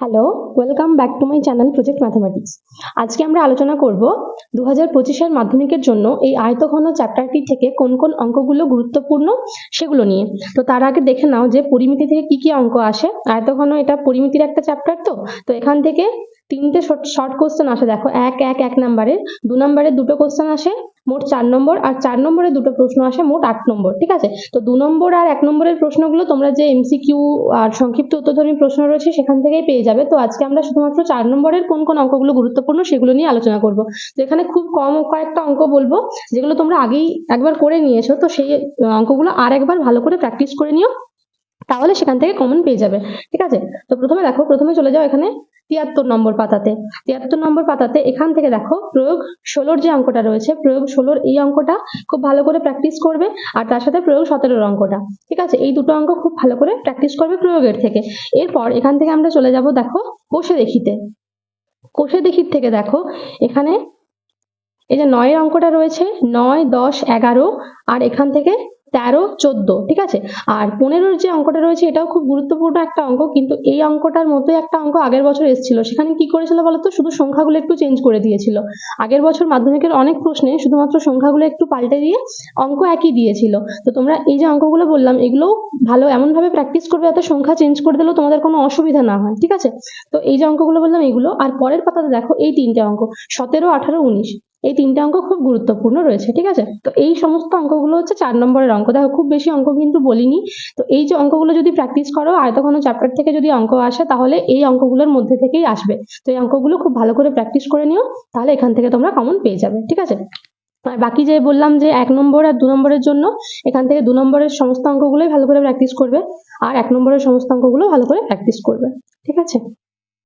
Hello welcome back to my channel project mathematics আজকে আমরা আলোচনা করব দু হাজার পঁচিশের মাধ্যমিকের জন্য এই আয়তঘন চ্যাপ্টারটি থেকে কোন কোন অঙ্কগুলো গুরুত্বপূর্ণ সেগুলো নিয়ে। তো তার আগে দেখে নাও যে পরিমিতি থেকে কি কি অঙ্ক আসে। আয়তঘন এটা পরিমিতির একটা চ্যাপ্টার তো? তো এখান থেকে তিনটে শর্ট কোশ্চেন আসে, দেখো, এক এক এক নাম্বারের দু নম্বরের দুটো কোশ্চেন আসে, মোট চার নম্বর আর চার নম্বরে দুটো প্রশ্ন আসে, মোট আট নম্বর ঠিক আছে? তো দু নম্বর আর এক নম্বরের প্রশ্নগুলো তোমরা যে এমসিকিউ আর সংক্ষিপ্ত উত্তরধর্মী প্রশ্ন রয়েছে, সেখান থেকেই পেয়ে যাবে। তো আজকে আমরা শুধুমাত্র চার নম্বরের কোন কোন অঙ্কগুলো গুরুত্বপূর্ণ সেগুলো নিয়ে আলোচনা করব। তো এখানে খুব কম কয়েকটা অঙ্ক বলব, যেগুলো তোমরা আগেই একবার করে নিয়েছো, তো সেই অঙ্কগুলো আর একবার ভালো করে প্র্যাকটিস করে নিও, তাহলে সেখান থেকে কমন পেয়ে যাবে, ঠিক আছে? তো প্রথমে দেখো, প্রথমে চলে যাও এখানে। তিয়াত্তর নম্বর পাতাতে। তিয়াত্তর নম্বর পাতাতে এখান থেকে দেখো প্রয়োগ ষোলোর যে অঙ্কটা রয়েছে, প্রয়োগ ষোলোর এই অঙ্কটা খুব ভালো করে প্র্যাকটিস করবে আর তার সাথে প্রয়োগ সতেরোর অঙ্কটা। ঠিক আছে? এই দুটো অঙ্ক খুব ভালো করে প্র্যাকটিস করবে প্রয়োগের থেকে। এরপর এখান থেকে আমরা চলে যাব দেখো কোষে দেখিতে। কোষে দেখির থেকে দেখো এখানে এই যে নয়ের অঙ্কটা রয়েছে, নয়, দশ, এগারো আর এখান থেকে তেরো, চোদ্দ, ঠিক আছে? আর পনেরোর যে অঙ্কটা রয়েছে, এটাও খুব গুরুত্বপূর্ণ একটা অঙ্ক, কিন্তু এই অঙ্কটার মতোই একটা অঙ্ক আগের বছর এসেছিল। সেখানে কি করেছিল বলতো? শুধু সংখ্যাগুলো একটু চেঞ্জ করে দিয়েছিল। আগের বছর মাধ্যমিকের অনেক প্রশ্নে শুধুমাত্র সংখ্যাগুলো একটু পাল্টে দিয়ে অঙ্ক একই দিয়েছিল। তো তোমরা এই যে অঙ্কগুলো বললাম এগুলো ভালো এমনভাবে প্র্যাকটিস করবে যাতে সংখ্যা চেঞ্জ করে দিলেও তোমাদের কোনো অসুবিধা না হয়, ঠিক আছে? তো এই যে অঙ্কগুলো বললাম, এগুলো, আর পরের পাতাতে দেখো, এই তিনটে অঙ্ক, সতেরো, আঠারো, উনিশ। এই তিনটে অঙ্ক খুব গুরুত্বপূর্ণ রয়েছে, ঠিক আছে? তো এই সমস্ত অঙ্কগুলো হচ্ছে চার নম্বরের অঙ্ক। দেখো, খুব বেশি অঙ্ক কিন্তু বলিনি। তো এই যে অঙ্কগুলো যদি প্র্যাকটিস করো আয়তঘন চ্যাপ্টার থেকে যদি অঙ্ক আসে, তাহলে এই অঙ্কগুলোর মধ্যে থেকেই আসবে। তো এই অঙ্কগুলো খুব ভালো করে প্র্যাকটিস করে নিও, তাহলে এখান থেকে তোমরা কমন পেয়ে যাবে, ঠিক আছে? আর বাকি যে বললাম যে এক নম্বর আর দু নম্বরের জন্য, এখান থেকে দু নম্বরের সমস্ত অঙ্কগুলোই ভালো করে প্র্যাকটিস করবে, আর এক নম্বরের সমস্ত অঙ্কগুলো ভালো করে প্র্যাকটিস করবে, ঠিক আছে?